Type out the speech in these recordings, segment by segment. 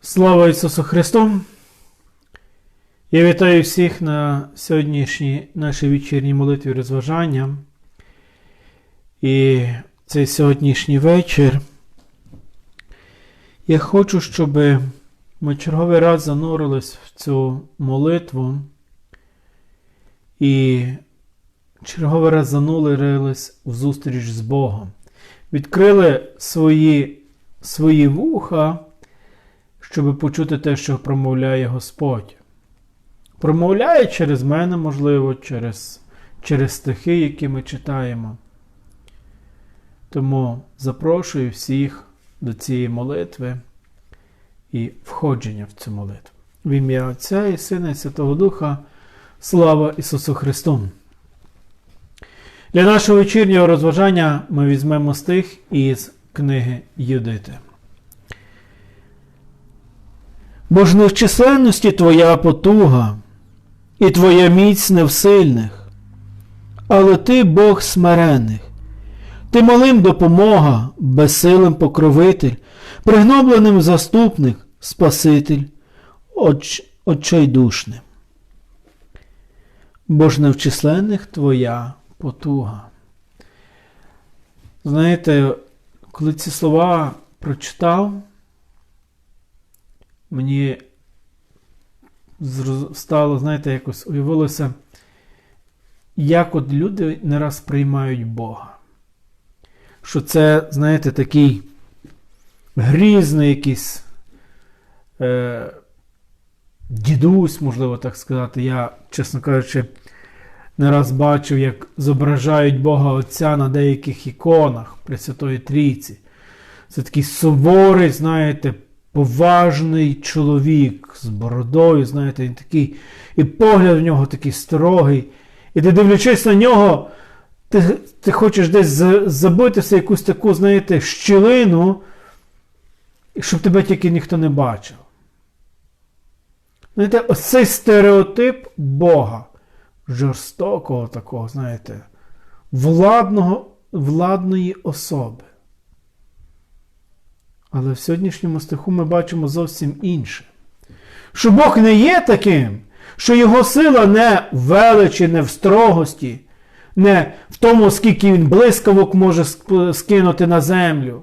Слава Ісусу Христу! Я вітаю всіх на сьогоднішній нашій вечірній молитві розважання. І цей сьогоднішній вечір я хочу, щоб ми черговий раз занурились в цю молитву і черговий раз занурились в зустріч з Богом. Відкрили свої, свої вуха щоб почути те, що промовляє Господь. Промовляє через мене, можливо, через, через стихи, які ми читаємо. Тому запрошую всіх до цієї молитви і входження в цю молитву. В ім'я Отця і Сина, і Святого Духа. Слава Ісусу Христу! Для нашого вечірнього розважання ми візьмемо стих із книги Юдити. Бо ж не в численності твоя потуга, і твоя міць не в сильних, але ти Бог смирених, ти малим допомога, безсилим покровитель, пригнобленим заступник, Спаситель, оч, очайдушним. Бо ж не в численних твоя потуга. Знаєте, коли ці слова прочитав, мені стало, знаєте, якось уявилося, як от люди не раз приймають Бога. Що це, знаєте, такий грізний якийсь е, дідусь, можливо так сказати. Я, чесно кажучи, не раз бачив, як зображають Бога Отця на деяких іконах Пресвятої Трійці. Це такий суворий, знаєте, поважний чоловік з бородою, знаєте, він такий, і погляд в нього такий строгий. І ти дивлячись на нього, ти ти хочеш десь забитися якусь таку, знаєте, щілину, щоб тебе тільки ніхто не бачив. Знаєте, ось цей стереотип Бога, жорстокого такого, знаєте, владного, владної особи. Але в сьогоднішньому стиху ми бачимо зовсім інше. Що Бог не є таким, що Його сила не в величі, не в строгості, не в тому, скільки він блискавок може скинути на землю.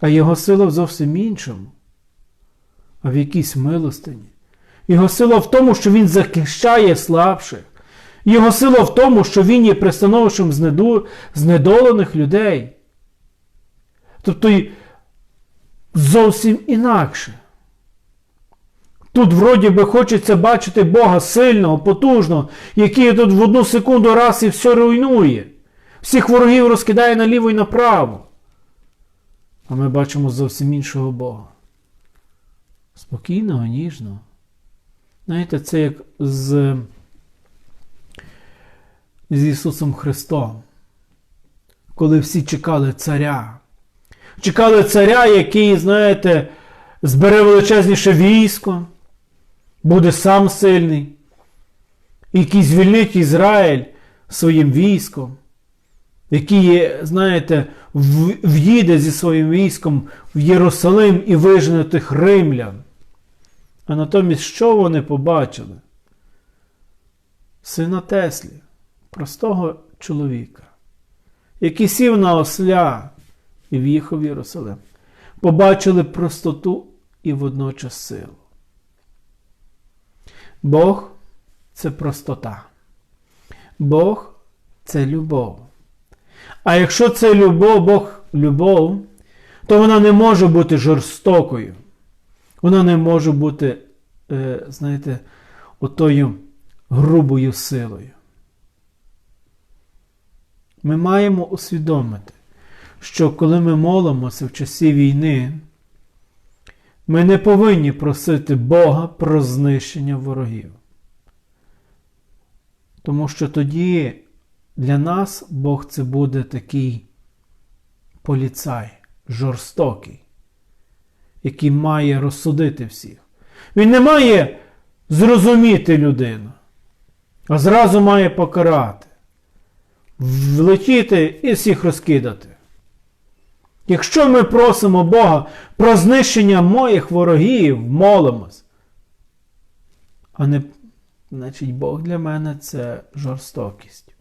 А Його сила в зовсім іншому, а в якійсь милостині. Його сила в тому, що Він захищає слабших. Його сила в тому, що Він є пристановищем знедолених людей. Тобто зовсім інакше. Тут, вроді би, хочеться бачити Бога сильного, потужного, який тут в одну секунду раз і все руйнує. Всіх ворогів розкидає наліво і направо. А ми бачимо зовсім іншого Бога. Спокійного, ніжного. Знаєте, це як з, з Ісусом Христом, коли всі чекали царя. Чекали царя, який, знаєте, збере величезніше військо, буде сам сильний, який звільнить Ізраїль своїм військом, який, знаєте, в'їде зі своїм військом в Єрусалим і вижене тих римлян. А натомість, що вони побачили? Сина Теслі, простого чоловіка, який сів на осля і в'їхав в Єрусалим. Побачили простоту і водночас силу. Бог це простота. Бог це любов. А якщо це любов, Бог любов, то вона не може бути жорстокою. Вона не може бути, е, знаєте, отою грубою силою. Ми маємо усвідомити, що коли ми молимося в часі війни, ми не повинні просити Бога про знищення ворогів. Тому що тоді для нас Бог це буде такий поліцай, жорстокий, який має розсудити всіх. Він не має зрозуміти людину, а зразу має покарати. влетіти і всіх розкидати. Якщо ми просимо Бога про знищення моїх ворогів, молимось, а не, значить, Бог для мене це жорстокість.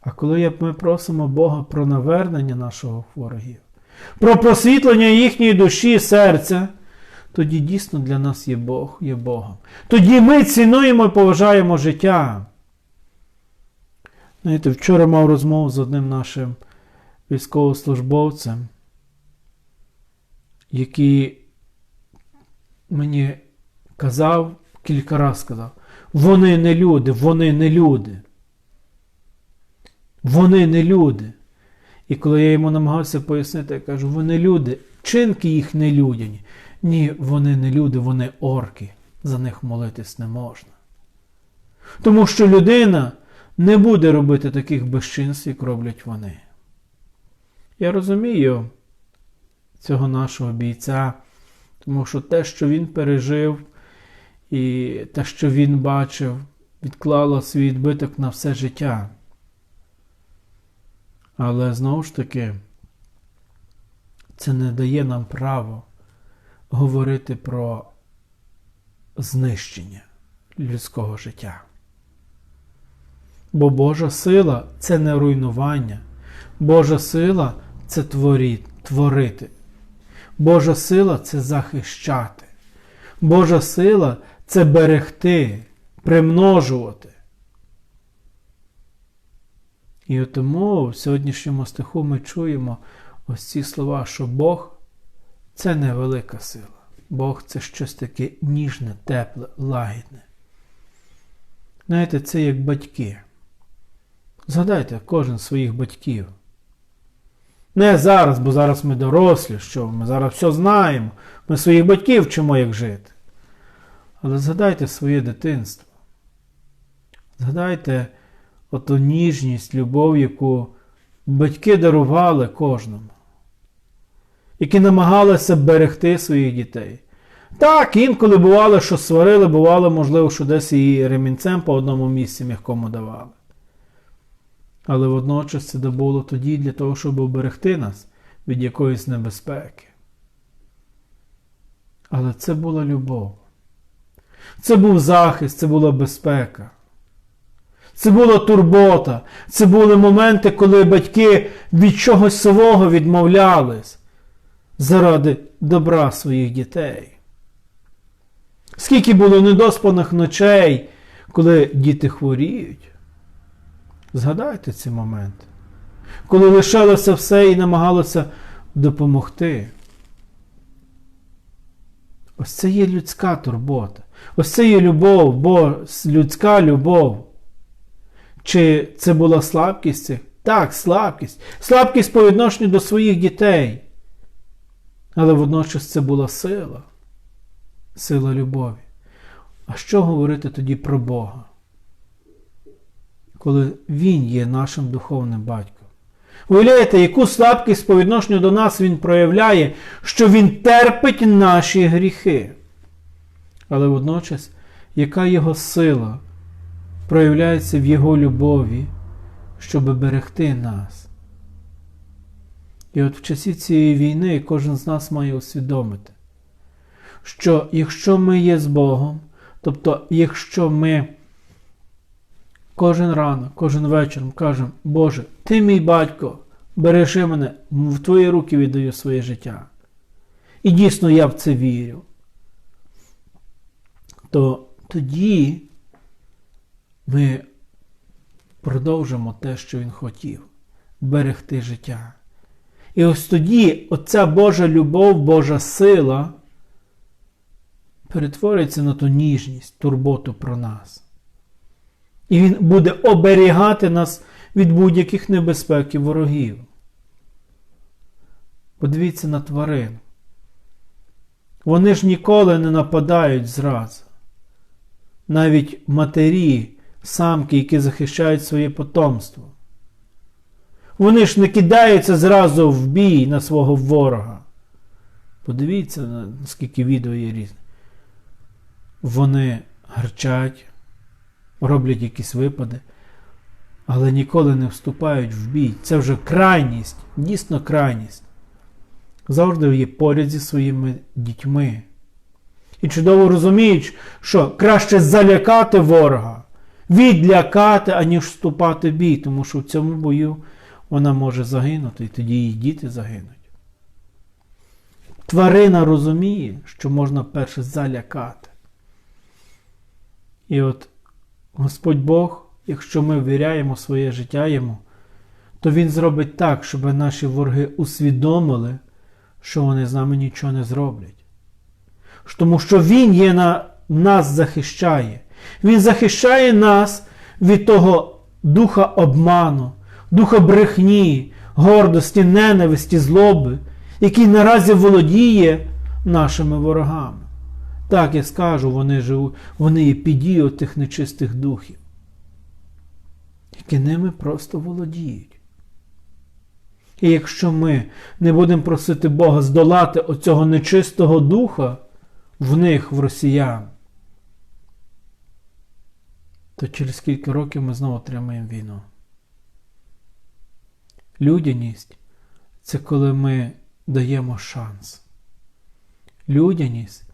А коли ми просимо Бога про навернення нашого ворогів, про просвітлення їхньої душі, серця, тоді дійсно для нас є Бог, є Богом. Тоді ми цінуємо і поважаємо життя. Знаєте, вчора мав розмову з одним нашим військовослужбовцем, який мені казав, кілька разів сказав, вони не люди, вони не люди. Вони не люди. І коли я йому намагався пояснити, я кажу, вони люди, чинки їх не людяні. Ні, вони не люди, вони орки. За них молитись не можна. Тому що людина не буде робити таких безчинств, як роблять вони. Я розумію цього нашого бійця, тому що те, що він пережив, і те, що він бачив, відклало свій відбиток на все життя. Але знову ж таки, це не дає нам право говорити про знищення людського життя. Бо Божа сила це не руйнування. Божа сила це творити. Божа сила це захищати. Божа сила це берегти, примножувати. І тому в сьогоднішньому стиху ми чуємо ось ці слова, що Бог це не велика сила. Бог це щось таке ніжне, тепле, лагідне. Знаєте, це як батьки. Згадайте кожен своїх батьків. Не зараз, бо зараз ми дорослі, що ми зараз все знаємо. Ми своїх батьків вчимо, як жити. Але згадайте своє дитинство. Згадайте оту ніжність, любов, яку батьки дарували кожному, які намагалися берегти своїх дітей. Так, інколи бувало, що сварили, бувало, можливо, що десь і ремінцем по одному місці м'якому давали. Але водночас це було тоді для того, щоб оберегти нас від якоїсь небезпеки. Але це була любов. Це був захист, це була безпека. Це була турбота. Це були моменти, коли батьки від чогось свого відмовлялись заради добра своїх дітей. Скільки було недоспаних ночей, коли діти хворіють. Згадайте ці моменти. Коли лишалося все і намагалося допомогти. Ось це є людська турбота. Ось це є любов, бо людська любов. Чи це була слабкість? Так, слабкість. Слабкість по відношенню до своїх дітей. Але водночас це була сила, сила любові. А що говорити тоді про Бога? Коли Він є нашим духовним батьком. Уявляєте, яку слабкість по відношенню до нас Він проявляє, що Він терпить наші гріхи. Але водночас, яка його сила проявляється в Його любові, щоб берегти нас. І от в часі цієї війни кожен з нас має усвідомити, що якщо ми є з Богом, тобто, якщо ми кожен ранок, кожен вечір кажемо, Боже, Ти мій батько, бережи мене, в Твої руки віддаю своє життя. І дійсно я в це вірю, то тоді ми продовжимо те, що він хотів берегти життя. І ось тоді оця Божа любов, Божа сила перетвориться на ту ніжність, турботу про нас. І Він буде оберігати нас від будь-яких небезпек і ворогів. Подивіться на тварин. Вони ж ніколи не нападають зразу. Навіть матері самки, які захищають своє потомство. Вони ж не кидаються зразу в бій на свого ворога. Подивіться, наскільки відео є різне. Вони гарчать, роблять якісь випади, але ніколи не вступають в бій. Це вже крайність, дійсно крайність. Завжди є поряд зі своїми дітьми. І чудово розуміють, що краще залякати ворога, відлякати, аніж вступати в бій, тому що в цьому бою вона може загинути, і тоді її діти загинуть. Тварина розуміє, що можна перше залякати. І от Господь Бог, якщо ми ввіряємо своє життя йому, то Він зробить так, щоб наші вороги усвідомили, що вони з нами нічого не зроблять. Тому що Він є на нас захищає. Він захищає нас від того духа обману, духа брехні, гордості, ненависті, злоби, який наразі володіє нашими ворогами. Так я скажу, вони живуть, вони є під тих нечистих духів, які ними просто володіють. І якщо ми не будемо просити Бога здолати оцього нечистого духа в них, в росіян, то через кілька років ми знову отримаємо війну. Людяність це коли ми даємо шанс. Людяність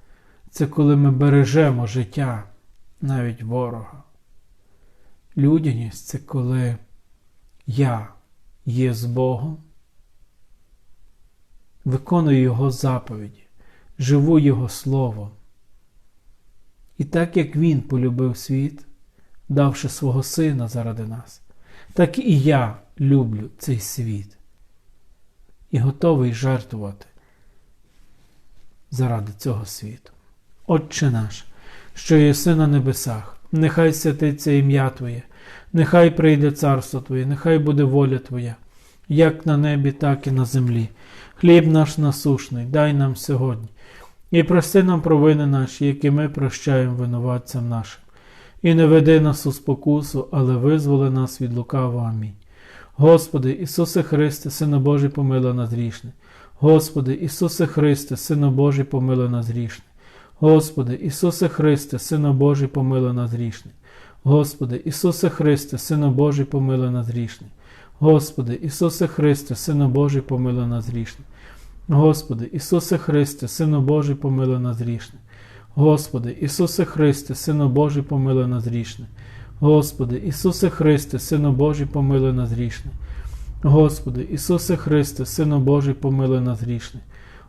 це коли ми бережемо життя навіть ворога. Людяність це коли я є з Богом, виконую Його заповіді, живу Його Словом. І так як Він полюбив світ, давши свого Сина заради нас, так і я люблю цей світ і готовий жертвувати заради цього світу. Отче наш, що єси на небесах, нехай святиться ім'я Твоє, нехай прийде царство Твоє, нехай буде воля Твоя, як на небі, так і на землі. Хліб наш насушний, дай нам сьогодні, і прости нам провини наші, які ми прощаємо винуватцям нашим. І не веди нас у спокусу, але визволи нас від лукавого. Амінь. Господи, Ісусе Христе, Сино Божий, помилуй нас грішне. Господи, Ісусе Христе, Сино Божий, помилуй нас грішне. Господи, Ісусе Христе, Сино Божий, помилуй нас грішне. Господи, Ісусе Христе, Сино Божий, помилуй нас грішне. Господи, Ісусе Христе, Сино Божий, помилуй нас грішне. Господи, Ісусе Христе, Сино Божий, помилуй нас грішне. Господи, Ісусе Христе, Сино Божий, помилуй нас грішне. Господи, Ісусе Христе, Сино Божий, помилуй нас грішне. Господи, Ісусе Христе, Сино Божий, помилуй нас грішне.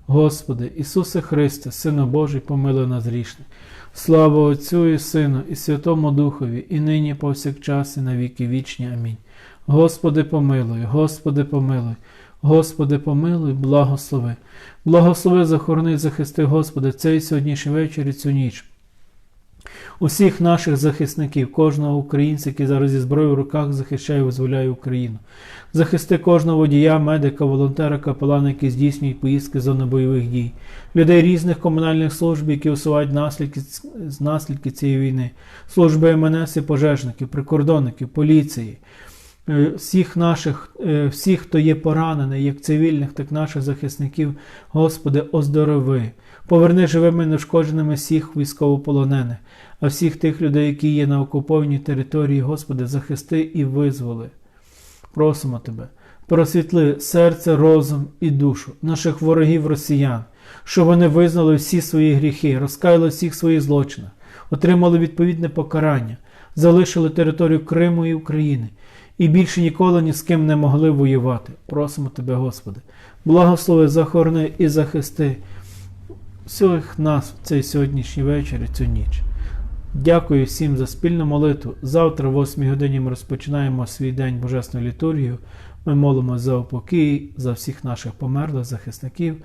Господи, Ісусе Христе, Сино Божий, помилуй нас грішне. Слава Отцю і Сину, і Святому Духові, і нині, повсякчас, і на віки вічні. Амінь. Господи, помилуй, Господи, помилуй, Господи, помилуй, благослови. Благослови, захорони, захисти, Господи, цей сьогоднішній вечір і цю ніч. Усіх наших захисників, кожного українця, який зараз зі зброєю в руках захищає і визволяє Україну. Захисти кожного водія, медика, волонтера, капелана, які здійснюють поїздки з зони бойових дій, людей різних комунальних служб, які усувають наслідки, наслідки цієї війни, служби МНС і пожежників, прикордонників, поліції. Е, всіх наших, е, всіх, хто є поранений, як цивільних, так і наших захисників, Господи, оздорови, поверни живими і нешкодженими всіх військовополонених, а всіх тих людей, які є на окупованій території, Господи, захисти і визволи. Просимо Тебе, просвітли серце, розум і душу наших ворогів росіян, щоб вони визнали всі свої гріхи, розкаяли всіх своїх злочинах, отримали відповідне покарання, залишили територію Криму і України і більше ніколи ні з ким не могли воювати. Просимо Тебе, Господи, благослови, захорони і захисти всіх нас в цей сьогоднішній вечір і цю ніч. Дякую всім за спільну молитву. Завтра, в 8 годині, ми розпочинаємо свій день Божественною літургією. Ми молимо за упокій, за всіх наших померлих захисників.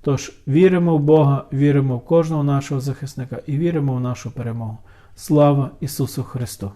Тож віримо в Бога, віримо в кожного нашого захисника і віримо в нашу перемогу. Слава Ісусу Христу!